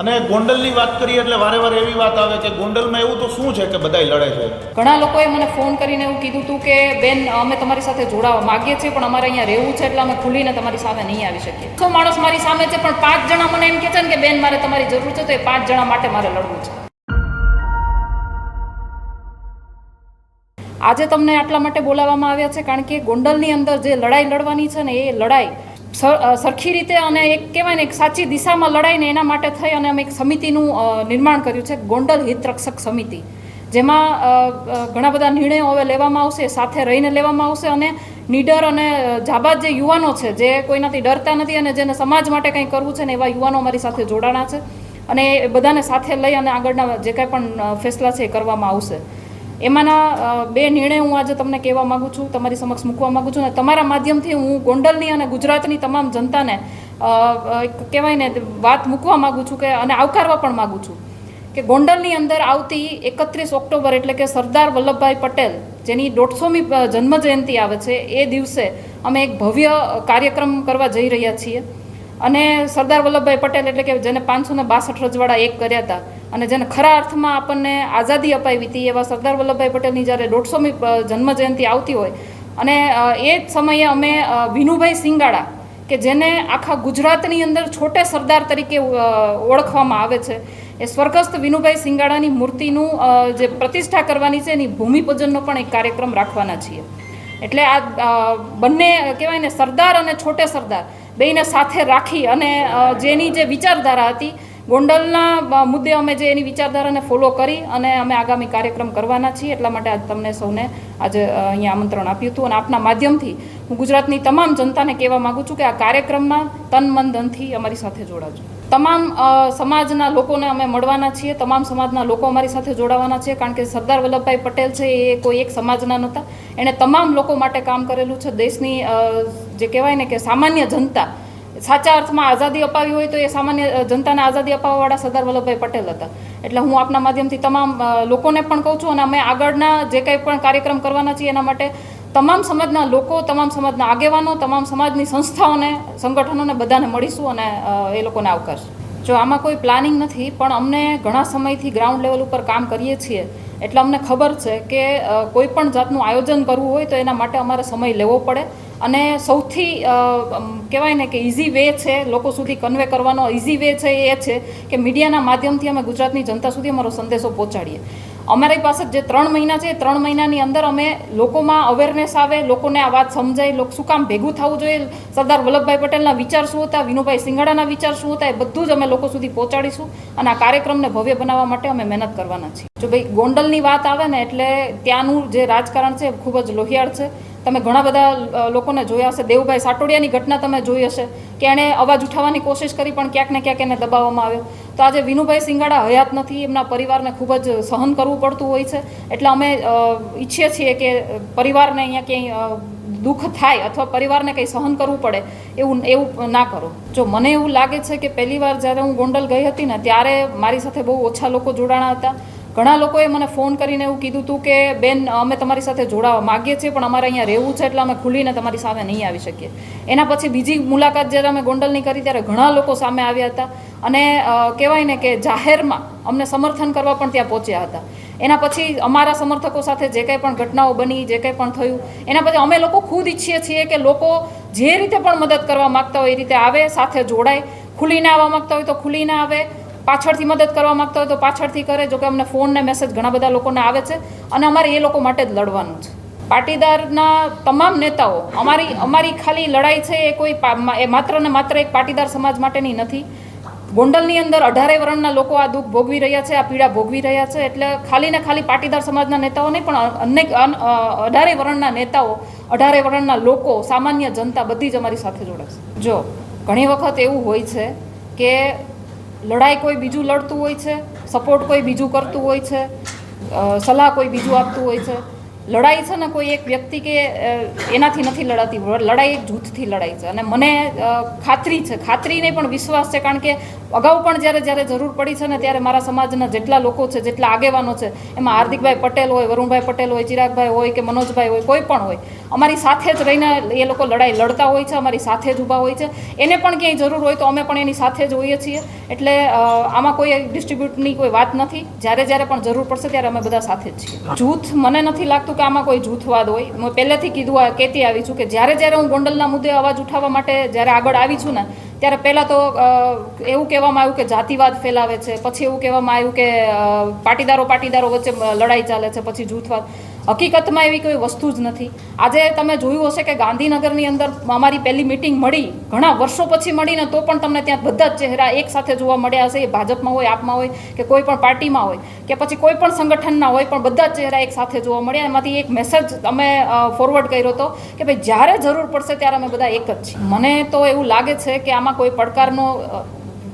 અને ગોંડલની વાત કરીએ એટલે વારે વારે એવી વાત આવે કે ગોંડલમાં એવું તો શું છે કે બધાય લડે છે? ઘણા લોકોએ મને ફોન કરીને એવું કીધું હતું કે, બેન, અમે તમારી સાથે જોડાવા માગીએ છીએ, પણ અમારે અહીંયા રહેવું છે એટલે અમે ખુલીને તમારી સામે નહીં આવી શકીએ. સો માણસ મારી સામે છે, પણ પાંચ જણા મને એમ કહે છે ને કે, બેન, મારે તમારી જરૂર છે, તો એ પાંચ જણા માટે મારે લડવું છે. આજે તમને આટલા માટે બોલાવવામાં આવ્યા છે, કારણ કે ગોંડલની અંદર જે લડાઈ લડવાની છે ને, એ લડાઈ સરખી રીતે અને એક કહેવાય ને એક સાચી દિશામાં લડાઈને એના માટે થઈ અને અમે એક સમિતિનું નિર્માણ કર્યું છે, ગોંડલ હિતરક્ષક સમિતિ. જેમાં ઘણા બધા નિર્ણયો હવે લેવામાં આવશે, સાથે રહીને લેવામાં આવશે અને નીડર અને જાબાદ જે યુવાનો છે, જે કોઈનાથી ડરતા નથી અને જેને સમાજ માટે કંઈ કરવું છે ને એવા યુવાનો અમારી સાથે જોડાણા છે. અને એ બધાને સાથે લઈ અને આગળના જે કાંઈ પણ ફેસલા છે એ કરવામાં આવશે. એમાંના બે નિર્ણય હું આજે તમને કહેવા માગું છું, તમારી સમક્ષ મૂકવા માગું છું અને તમારા માધ્યમથી હું ગોંડલની અને ગુજરાતની તમામ જનતાને કહેવાય ને, વાત મૂકવા માગું છું કે, અને આવકારવા પણ માગું છું કે ગોંડલની અંદર આવતી એકત્રીસ ઓક્ટોબર એટલે કે સરદાર વલ્લભભાઈ પટેલ, જેની દોઢસોમી જન્મ જયંતિ આવે છે, એ દિવસે અમે એક ભવ્ય કાર્યક્રમ કરવા જઈ રહ્યા છીએ. અને સરદાર વલ્લભભાઈ પટેલ એટલે કે જેને પાંચસો ને બાસઠ રજવાડા એક કર્યા હતા અને જેને ખરા અર્થમાં આપણને આઝાદી અપાવી હતી એવા સરદાર વલ્લભભાઈ પટેલની જ્યારે દોઢસોમી જન્મ જયંતિ આવતી હોય. અને એ જ સમયે અમે વિનુભાઈ સિંગાડા કે જેને આખા ગુજરાતની અંદર છોટે સરદાર તરીકે ઓળખવામાં આવે છે. એ સ્વર્ગસ્થ વિનુભાઈ સિંગાડાની મૂર્તિનું જે પ્રતિષ્ઠા કરવાની છે એની ભૂમિપૂજનનો પણ એક કાર્યક્રમ રાખવાના છીએ. એટલે આ બંને કહેવાય ને સરદાર અને છોટે સરદાર. બેયને સાથે રાખી અને જેની જે વિચારધારા હતી, ગોંડલના મુદ્દે અમે જે એની વિચારધારાને ફોલો કરી અને અમે આગામી કાર્યક્રમ કરવાના છીએ. એટલા માટે આજ તમને સૌને આજે અહીંયા આમંત્રણ આપ્યું હતું. અને આપના માધ્યમથી હું ગુજરાતની તમામ જનતાને કહેવા માગું છું કે આ કાર્યક્રમમાં તન, મન, ધનથી અમારી સાથે જોડાજો. તમામ સમાજના લોકોને અમે મળવાના છીએ. તમામ સમાજના લોકો અમારી સાથે જોડાવાના છે. કારણ કે સરદાર વલ્લભભાઈ પટેલ છે, એ કોઈ એક સમાજના નહોતા. એણે તમામ લોકો માટે કામ કરેલું છે. દેશની જે કહેવાય ને કે સામાન્ય જનતા, સાચા અર્થમાં આઝાદી અપાવી હોય તો એ સામાન્ય જનતાને આઝાદી અપાવવાવાળા સરદાર વલ્લભભાઈ પટેલ હતા. એટલે હું આપના માધ્યમથી તમામ લોકોને પણ કહું છું અને અમે આગળના જે કંઈ પણ કાર્યક્રમ કરવાના છીએ એના માટે તમામ સમાજના લોકો, તમામ સમાજના આગેવાનો, તમામ સમાજની સંસ્થાઓને, સંગઠનોને બધાને મળીશું અને એ લોકોને આવકારશું. જો આમાં કોઈ પ્લાનિંગ નથી, પણ અમને ઘણા સમયથી ગ્રાઉન્ડ લેવલ ઉપર કામ કરીએ છીએ, એટલે અમને ખબર છે કે કોઈ પણ જાતનું આયોજન કરવું હોય તો એના માટે અમારે સમય લેવો પડે અને સૌથી કહેવાય ને કે ઇઝી વે છે, લોકો સુધી કન્વે કરવાનો ઇઝી વે છે એ છે કે મીડિયાના માધ્યમથી અમે ગુજરાતની જનતા સુધી અમારો સંદેશો પહોંચાડીએ. અમારી પાસે જે ત્રણ મહિના છે ત્રણ મહિનાની અંદર અમે લોકોમાં અવેરનેસ આવે, લોકોને આ વાત સમજાય, લોકો શું કામ ભેગું થવું જોઈએ? સરદાર વલ્લભભાઈ પટેલના વિચાર શું હતા? વિનુભાઈ સિંગાડાના વિચાર શું હતા? એ બધું જ અમે લોકો સુધી પહોંચાડીશું અને આ કાર્યક્રમને ભવ્ય બનાવવા માટે અમે મહેનત કરવાના છીએ. જો ભાઈ ગોંડલની વાત આવે ને, એટલે ત્યાંનું જે રાજકારણ છે ખૂબ જ લોહિયાળ છે. તમે ઘણા બધા લોકોને જોયા હશે. દેવુભાઈ સાટોડિયાની ઘટના તમે જોઈ હશે કે એણે અવાજ ઉઠાવવાની કોશિશ કરી, પણ ક્યાંક ને ક્યાંક એને દબાવવામાં આવ્યો. તો આજે વિનુભાઈ સિંગાડા હયાત નથી, એમના પરિવારને ખૂબ જ સહન કરવું પડતું હોય છે. એટલે અમે ઈચ્છીએ છીએ કે પરિવારને અહીંયા ક્યાંય દુઃખ થાય અથવા પરિવારને કંઈ સહન કરવું પડે, એવું એવું ના કરો. જો મને એવું લાગે છે કે પહેલી વાર જ્યારે હું ગોંડલ ગઈ હતી ને, ત્યારે મારી સાથે બહુ ઓછા લોકો જોડાણા હતા. ઘણા લોકોએ મને ફોન કરીને એવું કીધું હતું કે, બેન, અમે તમારી સાથે જોડાવા માગીએ છીએ, પણ અમારે અહીંયા રહેવું છે એટલે અમે ખુલીને તમારી સામે નહીં આવી શકીએ. એના પછી બીજી મુલાકાત જ્યારે અમે ગોંડલની કરી ત્યારે ઘણા લોકો સામે આવ્યા હતા અને કહેવાય ને કે જાહેરમાં અમને સમર્થન કરવા પણ ત્યાં પહોંચ્યા હતા. એના પછી અમારા સમર્થકો સાથે જે કંઈ પણ ઘટનાઓ બની, જે કંઈ પણ થયું, એના પછી અમે લોકો ખુદ ઈચ્છીએ છીએ કે લોકો જે રીતે પણ મદદ કરવા માગતા હોય એ રીતે આવે, સાથે જોડાય. ખુલીને આવવા માગતા હોય તો ખુલીને આવે પાછળથી મદદ કરવા માગતા હોય તો પાછળથી કરે જો કે અમને ફોન ને મેસેજ ઘણા બધા લોકોને આવે છે અને અમારે એ લોકો માટે જ લડવાનું છે. પાટીદારના તમામ નેતાઓ, અમારી અમારી ખાલી લડાઈ છે એ કોઈ એ માત્ર ને માત્ર એક પાટીદાર સમાજ માટેની નથી. ગોંડલની અંદર અઢારે વર્ણના લોકો આ દુઃખ ભોગવી રહ્યા છે, આ પીડા ભોગવી રહ્યા છે, એટલે ખાલી ને ખાલી પાટીદાર સમાજના નેતાઓ નહીં, પણ અનેક, અન- અઢારે વર્ણના નેતાઓ, અઢારે વર્ણના લોકો, સામાન્ય જનતા બધી જ અમારી સાથે જોડાશે જો, ઘણી વખત એવું હોય છે કે લડાઈ કોઈ બીજું લડતું હોય છે સપોર્ટ કોઈ બીજું કરતું હોય છે સલાહ કોઈ બીજું આપતું હોય છે. લડાઈ છે ને કોઈ એક વ્યક્તિ કે એનાથી નથી લડાતી, લડાઈ એક જૂથથી લડાઈ છે. અને મને ખાતરી છે. ખાતરીને પણ વિશ્વાસ છે કારણ કે અગાઉ પણ જ્યારે જ્યારે જરૂર પડી છે ને ત્યારે મારા સમાજના જેટલા લોકો છે, જેટલા આગેવાનો છે, એમાં હાર્દિકભાઈ પટેલ હોય, વરુણભાઈ પટેલ હોય, ચિરાગભાઈ હોય કે મનોજભાઈ હોય, કોઈ પણ હોય, અમારી સાથે જ રહીને એ લોકો લડાઈ લડતા હોય છે, અમારી સાથે જ ઊભા હોય છે. એને પણ ક્યાંય જરૂર હોય તો અમે પણ એની સાથે જ હોઈએ છીએ. એટલે આમાં કોઈ ડિસ્ટ્રીબ્યુટની કોઈ વાત નથી. જ્યારે જ્યારે પણ જરૂર પડશે ત્યારે અમે બધા સાથે જ છીએ. જૂથ, મને નથી લાગતું કે આમાં કોઈ જૂથવાદ હોય. હું પહેલેથી કીધું કહેતી આવી છું કે જ્યારે જ્યારે હું ગોંડલના મુદ્દે અવાજ ઉઠાવવા માટે જ્યારે આગળ આવી છું ને ત્યારે પહેલાં તો એવું કહેવામાં આવ્યું કે જાતિવાદ ફેલાવે છે, પછી એવું કહેવામાં આવ્યું કે પાટીદારો પાટીદારો વચ્ચે લડાઈ ચાલે છે, પછી જૂથવાદ. હકીકતમાં એવી કોઈ વસ્તુ જ નથી. આજે તમે જોયું હશે કે ગાંધીનગરની અંદર અમારી પહેલી મિટિંગ મળી, ઘણા વર્ષો પછી મળીને તો પણ તમને ત્યાં બધા જ ચહેરા એક સાથે જોવા મળ્યા હશે, એ ભાજપમાં હોય, આપમાં હોય, કે કોઈ પણ પાર્ટીમાં હોય, કે પછી કોઈ પણ સંગઠનના હોય, પણ બધા જ ચહેરા એક સાથે જોવા મળ્યા. એમાંથી એક મેસેજ અમે ફોરવર્ડ કર્યો હતો કે ભાઈ, જ્યારે જરૂર પડશે ત્યારે અમે બધા એક જ છીએ. મને તો એવું લાગે છે કે આમાં કોઈ પડકારનો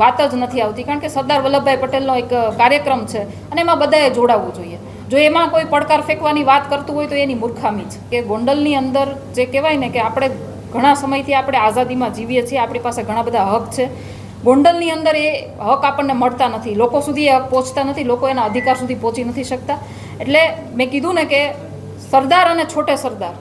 વાત જ નથી આવતી. કારણ કે સરદાર વલ્લભભાઈ પટેલનો એક કાર્યક્રમ છે અને એમાં બધાએ જોડાવવું જોઈએ. જો એમાં કોઈ પડકાર ફેંકવાની વાત કરતું હોય તો એની મૂર્ખામી છે. કે ગોંડલની અંદર જે કહેવાય ને કે આપણે ઘણા સમયથી આપણે આઝાદીમાં જીવીએ છીએ, આપણી પાસે ઘણા બધા હક છે. ગોંડલની અંદર એ હક આપણને મળતા નથી. લોકો સુધી એ હક પહોંચતા નથી, લોકો એના અધિકાર સુધી પહોંચી નથી શકતા. એટલે મેં કીધું ને કે સરદાર અને છોટે સરદાર,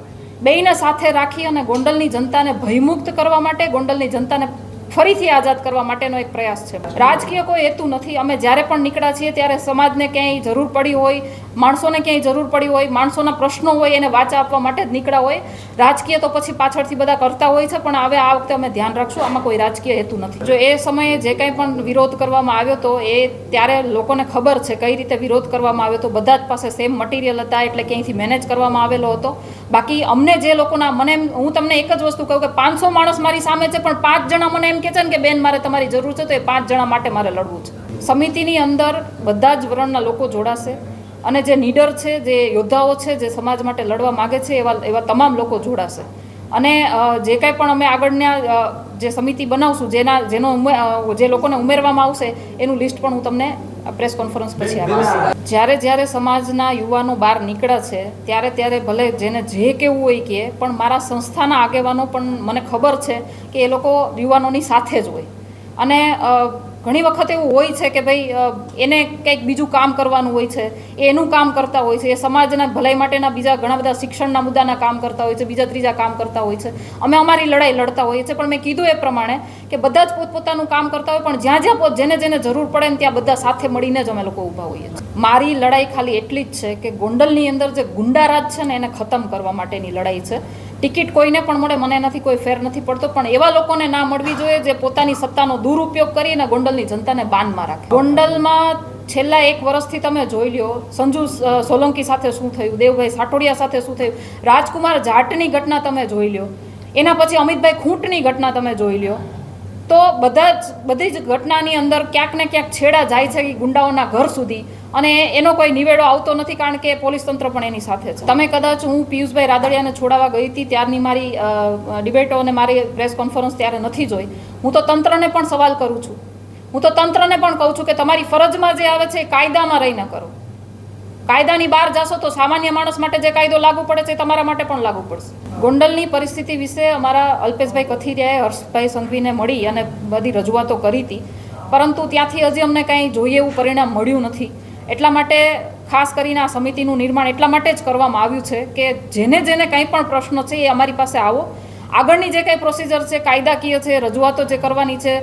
બેયને સાથે રાખી અને ગોંડલની જનતાને ભયમુક્ત કરવા માટે ગોંડલની જનતાને ફરીથી આઝાદ કરવા માટેનો એક પ્રયાસ છે. રાજકીય કોઈ હેતુ નથી. અમે જ્યારે પણ નીકળ્યા છીએ ત્યારે સમાજને ક્યાંય જરૂર પડી હોય, માણસોને ક્યાંય જરૂર પડી હોય, માણસોના પ્રશ્નો હોય એને વાચા આપવા માટે જ નીકળ્યા હોય. રાજકીય તો પછી પાછળથી બધા કરતા હોય છે, પણ હવે આ વખતે અમે ધ્યાન રાખશું. આમાં કોઈ રાજકીય હેતુ નથી. જો એ સમયે જે કંઈ પણ વિરોધ કરવામાં આવ્યો તો એ ત્યારે લોકોને ખબર છે કઈ રીતે વિરોધ કરવામાં આવ્યો તો બધા જ પાસે સેમ મટીરિયલ હતા, એટલે ક્યાંયથી મેનેજ કરવામાં આવેલો હતો. બાકી અમને જે લોકોના મને હું તમને એક જ વસ્તુ કહું કે પાંચસો માણસ મારી સામે છે, પણ પાંચ જણા મને એમ કહે છે ને કે બેન, મારે તમારી જરૂર છે, તો એ પાંચ જણા માટે મારે લડવું છે. સમિતિની અંદર બધા જ વરણના લોકો જોડાશે અને જે નીડર છે, જે યોદ્ધાઓ છે, જે સમાજ માટે લડવા માગે છે, એવા એવા તમામ લોકો જોડાશે. અને જે કાંઈ પણ અમે આગળના જે સમિતિ બનાવશું, જેના, જેનો જે લોકોને ઉમેરવામાં આવશે, એનું લિસ્ટ પણ હું તમને પ્રેસ કોન્ફરન્સ પછી આપીશ જ્યારે જ્યારે સમાજના યુવાનો બહાર નીકળે છે, ત્યારે ત્યારે ભલે જેને જે કેવું હોય કે પણ મારા સંસ્થાના આગેવાનો પણ મને ખબર છે કે એ લોકો યુવાનોની સાથે જ હોય. અને ઘણી વખત એવું હોય છે કે ભાઈ એને કંઈક બીજું કામ કરવાનું હોય છે એનું કામ કરતા હોય છે, એ સમાજના ભલાઈ માટેના બીજા ઘણા બધા શિક્ષણના મુદ્દાના કામ કરતા હોય છે, બીજા ત્રીજા કામ કરતા હોય છે. અમે અમારી લડાઈ લડતા હોઈએ છીએ, પણ મેં કીધું એ પ્રમાણે કે બધા જ પોતપોતાનું કામ કરતા હોય, પણ જ્યાં જ્યાં જેને જેને જરૂર પડે ને ત્યાં બધા સાથે મળીને જ અમે લોકો ઊભા હોઈએ છીએ. મારી લડાઈ ખાલી એટલી જ છે કે ગોંડલની અંદર જે ગુંડારાજ છે ને, એને ખતમ કરવા માટેની લડાઈ છે. ટિકિટ કોઈને પણ મળે, મને એનાથી કોઈ ફેર નથી પડતો. પણ એવા લોકોને ના મળવી જોઈએ જે પોતાની સત્તાનો દુરુપયોગ કરીને ગોંડલની જનતાને બાનમાં રાખે. ગોંડલમાં છેલ્લા એક વર્ષથી તમે જોઈ લ્યો, સંજુ સોલંકી સાથે શું થયું, દેવભાઈ સાટોડિયા સાથે શું થયું, રાજકુમાર જાટની ઘટના તમે જોઈ લ્યો. એના પછી અમિતભાઈ ખૂંટની ઘટના તમે જોઈ લ્યો. તો બધા જ બધી જ ઘટનાની અંદર ક્યાંક ને ક્યાંક છેડા જાય છે ગુંડાઓના ઘર સુધી. અને એનો કોઈ નિવેડો આવતો નથી કારણ કે પોલીસ તંત્ર પણ એની સાથે છે. તમે કદાચ હું પિયુષભાઈ રાદડિયાને છોડાવવા ગઈ હતી ત્યારની મારી ડિબેટો અને મારી પ્રેસ કોન્ફરન્સ ત્યારે નથી જોઈ. હું તો તંત્રને પણ સવાલ કરું છું. હું તો તંત્રને પણ કહું છું કે તમારી ફરજમાં જે આવે છે એ કાયદામાં રહીને કરો. કાયદાની બહાર જાશો તો સામાન્ય માણસ માટે જે કાયદો લાગુ પડે છે તમારા માટે પણ લાગુ પડશે. ગોંડલની પરિસ્થિતિ વિશે અમારા અલ્પેશભાઈ કથિરિયાએ, હર્ષભાઈ સંઘવીને મળી અને બધી રજૂઆતો કરી હતી. પરંતુ ત્યાંથી હજી અમને કાંઈ જોઈએ એવું પરિણામ મળ્યું નથી. એટલા માટે ખાસ કરીને આ સમિતિનું નિર્માણ એટલા માટે જ કરવામાં આવ્યું છે કે જેને જેને કંઈ પણ પ્રશ્ન છે એ અમારી પાસે આવો. આગળની જે કંઈ પ્રોસિજર છે, કાયદાકીય છે, રજૂઆતો જે કરવાની છે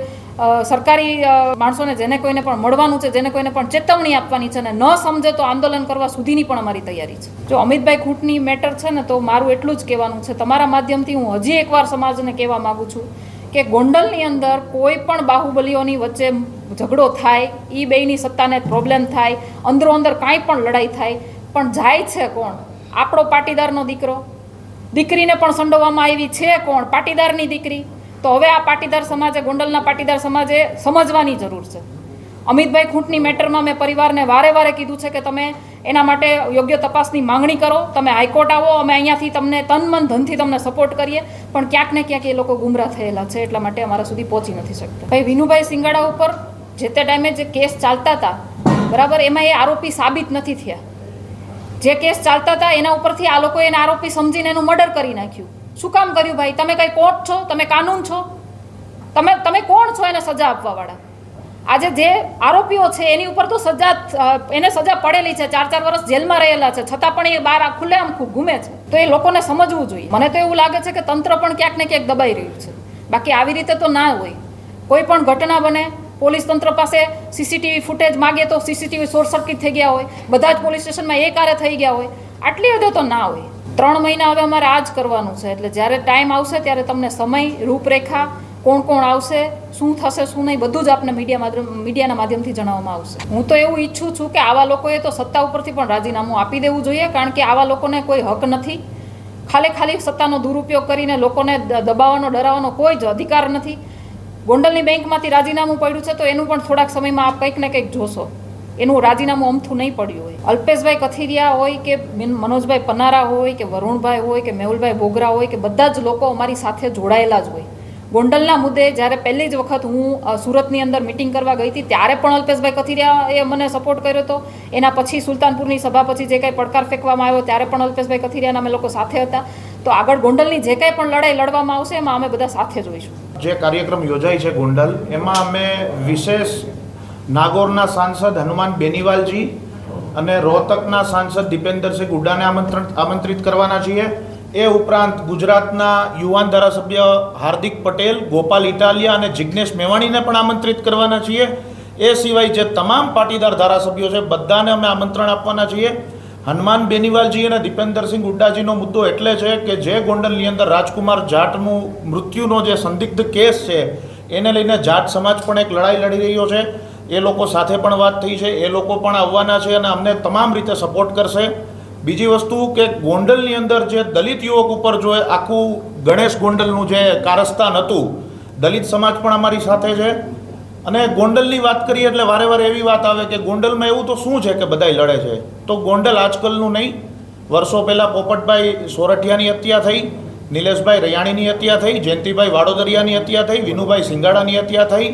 સરકારી માણસોને જેને કોઈને પણ મળવાનું છે, જેને કોઈને પણ ચેતવણી આપવાની છે અને ન સમજે તો આંદોલન કરવા સુધીની પણ અમારી તૈયારી છે. જો અમિતભાઈ ખૂંટની મેટર છે ને, તો મારું એટલું જ કહેવાનું છે. તમારા માધ્યમથી હું હજી એકવાર સમાજને કહેવા માગું છું કે ગોંડલની અંદર કોઈ પણ બાહુબલીઓની વચ્ચે ઝઘડો થાય એ બેયની સત્તાને પ્રોબ્લેમ થાય, અંદરો અંદર કાંઈ પણ લડાઈ થાય, પણ જાય છે કોણ? આપણો પાટીદારનો દીકરો દીકરીને પણ સંડોવામાં આવી છે કોણ? પાટીદારની દીકરી. તો હવે આ પાટીદાર સમાજે, ગોંડલના પાટીદાર સમાજે સમજવાની જરૂર છે. અમિતભાઈ ખૂંટની મેટરમાં મેં પરિવારને વારે વારે કીધું છે કે તમે એના માટે યોગ્ય તપાસની માંગણી કરો. તમે હાઈકોર્ટ આવો, અમે અહીંયાથી તમને તન મન ધનથી તમને સપોર્ટ કરીએ. પણ ક્યાંક ને ક્યાંક એ લોકો ગુમરાહ થયેલા છે, એટલા માટે અમારા સુધી પહોંચી નથી શકતા. ભાઈ વિનુભાઈ સિંગાડા ઉપર જે તે ટાઈમે જે કેસ ચાલતા હતા, બરાબર, એમાં એ આરોપી સાબિત નથી થયા. જે કેસ ચાલતા હતા, એના ઉપરથી આ લોકોએ એને આરોપી સમજીને એનું મર્ડર કરી નાખ્યું. શું કામ કર્યું ભાઈ? તમે કઈ કોર્ટ છો? તમે કાનૂન છો? તમે તમે કોણ છો એને સજા આપવા વાળા આજે જે આરોપીઓ છે, એની ઉપર તો સજા એને સજા પડેલી છે. ચાર ચાર વર્ષ જેલમાં રહેલા છે. છતાં પણ એ બહાર ખૂબ ઘૂમે છે. તો એ લોકોને સમજવું જોઈએ. મને તો એવું લાગે છે કે તંત્ર પણ ક્યાંક ને ક્યાંક દબાઈ રહ્યું છે. બાકી આવી રીતે તો ના હોય. કોઈ પણ ઘટના બને પોલીસ તંત્ર પાસે સીસીટીવી ફૂટેજ માગે તો સીસીટીવી શોર્ટ સર્કિટ થઈ ગયા હોય. બધા જ પોલીસ સ્ટેશનમાં એક આરે થઈ ગયા હોય. આટલી હદે તો ના હોય. ત્રણ મહિના હવે અમારે આ જ કરવાનું છે. એટલે જ્યારે ટાઈમ આવશે ત્યારે તમને સમય, રૂપરેખા, કોણ કોણ આવશે, શું થશે, શું નહીં, બધું જ આપને મીડિયા માધ્યમ મીડિયાના માધ્યમથી જણાવવામાં આવશે. હું તો એવું ઈચ્છું છું કે આવા લોકોએ તો સત્તા ઉપરથી પણ રાજીનામું આપી દેવું જોઈએ, કારણ કે આવા લોકોને કોઈ હક નથી. ખાલી ખાલી સત્તાનો દુરુપયોગ કરીને લોકોને દબાવવાનો, ડરાવવાનો કોઈ જ અધિકાર નથી. ગોંડલની બેંકમાંથી રાજીનામું પડ્યું છે, તો એનું પણ થોડાક સમયમાં આપ કંઈક ને કંઈક જોશો. એનું રાજીનામું અમથું નહીં પડ્યું હોય. અલ્પેશભાઈ કથિરિયા હોય કે મિન- મનોજભાઈ પનારા હોય કે વરુણભાઈ હોય કે મેહુલભાઈ બોગરા હોય કે બધા જ લોકો અમારી સાથે જોડાયેલા જ હોય. ગોંડલના મુદ્દે જ્યારે પહેલી જ વખત હું સુરતની અંદર મિટિંગ કરવા ગઈ હતી, ત્યારે પણ અલ્પેશભાઈ કથિરિયાએ મને સપોર્ટ કર્યો હતો. એના પછી સુલતાનપુરની સભા પછી જે કંઈ પડકાર ફેંકવામાં આવ્યો, ત્યારે પણ અલ્પેશભાઈ કથિરિયાના અમે લોકો સાથે હતા. તો આગળ ગોંડલની જે કંઈ પણ લડાઈ લડવામાં આવશે, એમાં અમે બધા સાથે જોઈશું જે કાર્યક્રમ યોજાય છે ગોંડલ, એમાં અમે વિશેષ નાગોરના સાંસદ હનુમાન બેનીવાલજી અને રોહતકના સાંસદ દીપેન્દ્રસિંહ ગુડ્ડાને આમંત્રણ, આમંત્રિત કરવાના છીએ. એ ઉપરાંત ગુજરાતના યુવાન ધારાસભ્ય હાર્દિક પટેલ, ગોપાલ ઇટાલિયા અને જિજ્ઞેશ મેવાણીને પણ આમંત્રિત કરવાના છીએ. એ સિવાય જે તમામ પાટીદાર ધારાસભ્યો છે, બધાને અમે આમંત્રણ આપવાના છીએ. હનુમાન બેનીવાલજી અને દીપેન્દરસિંહ હુડ્ડાજીનો મુદ્દો એટલે છે કે જે ગોંડલની અંદર રાજકુમાર જાટનું મૃત્યુનો જે સંદિગ્ધ કેસ છે, એને લઈને જાટ સમાજ પણ એક લડાઈ લડી રહ્યો છે. એ લોકો સાથે પણ વાત થઈ છે, એ લોકો પણ આવવાના છે અને અમને તમામ રીતે સપોર્ટ કરશે. બીજી વસ્તુ કે ગોંડલની અંદર જે દલિત યુવક ઉપર જો આખું ગણેશ ગોંડલનું જે કારસ્તાન હતું, દલિત સમાજ પણ અમારી સાથે છે. અને ગોંડલની વાત કરીએ એટલે વારે વારે એવી વાત આવે કે ગોંડલમાં એવું તો શું છે કે બધાય લડે છે? તો ગોંડલ આજકાલનું નહીં. વર્ષો પહેલાં પોપટભાઈ સોરઠિયાની હત્યા થઈ, નિલેશભાઈ રૈયાણીની હત્યા થઈ, જયંતિભાઈ વાડોદરિયાની હત્યા થઈ, વિનુભાઈ સિંગાડાની હત્યા થઈ,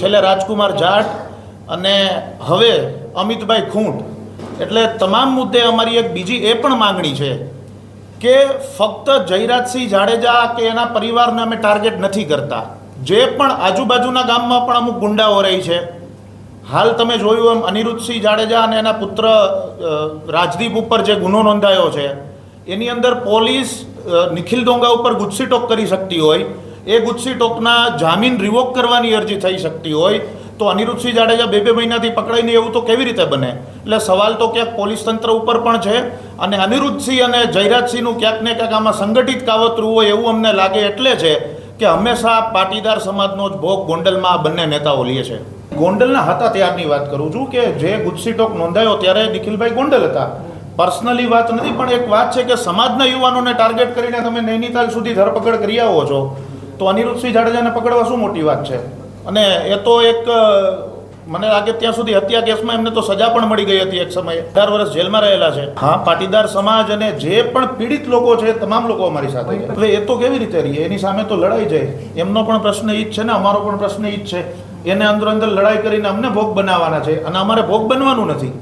છેલ્લે રાજકુમાર જાટ અને હવે અમિતભાઈ ખૂંટ. એટલે તમામ મુદ્દે અમારી એક બીજી એ પણ માંગણી છે કે ફક્ત જયરાજસિંહ જાડેજા કે એના પરિવારને અમે ટાર્ગેટ નથી કરતા. જે પણ આજુબાજુના ગામમાં પણ અમુક ગુંડાઓ રહી છે. હાલ તમે જોયું એમ અનિરુદ્ધસિંહ જાડેજા અને એના પુત્ર રાજદીપ ઉપર જે ગુનો નોંધાયો છે, એની અંદર પોલીસ નિખિલ ડોંગા ઉપર ગુસ્સી ટોક કરી શકતી હોય. એ ગુસ્સી ટોકના જામીન રિવોક કરવાની અરજી થઈ શકતી હોય. તો અનિરુદ્ધસિંહ જાડેજા બે બે મહિનાથી પકડાઈને એવું તો કેવી રીતે બને? એટલે સવાલ તો ક્યાંક પોલીસ તંત્ર ઉપર પણ છે અને અનિરુદ્ધસિંહ અને જયરાજસિંહનું ક્યાંક ને ક્યાંક આમાં સંગઠિત કાવતરું હોય એવું અમને લાગે એટલે છે કે હંમેશા પાટીદાર સમાજનો જ ભોગ ગોંડલમાં આ બંને નેતાઓ લે છે. ગોંડલના હતા ત્યારની વાત કરું છું કે જે ગુજસી ટોક નોંધાયો ત્યારે નિખિલભાઈ ગોંડલ હતા. પર્સનલી વાત નથી, પણ એક વાત છે કે સમાજના યુવાનોને ટાર્ગેટ કરીને તમે નૈનીતાલ સુધી ધરપકડ કરી આવો છો, તો અનિરુદ્ધસિંહ જાડેજાને પકડવા શું મોટી વાત છે? અને એ તો એક મને લાગે ત્યાં સુધી હત્યા કેસમાં એમને તો સજા પણ મળી ગઈ હતી એક સમયે. અઢાર વર્ષ જેલમાં રહેલા છે. હા, પાટીદાર સમાજ અને જે પણ પીડિત લોકો છે, તમામ લોકો અમારી સાથે છે. હવે એ તો કેવી રીતે રહીએ? એની સામે તો લડાઈ જાય એમનો પણ પ્રશ્ન ઈ જ છે ને, અમારો પણ પ્રશ્ન ઈ જ છે. એને અંદર અંદર લડાઈ કરીને અમને ભોગ બનાવવાના છે. અને અમારે ભોગ બનવાનું નથી.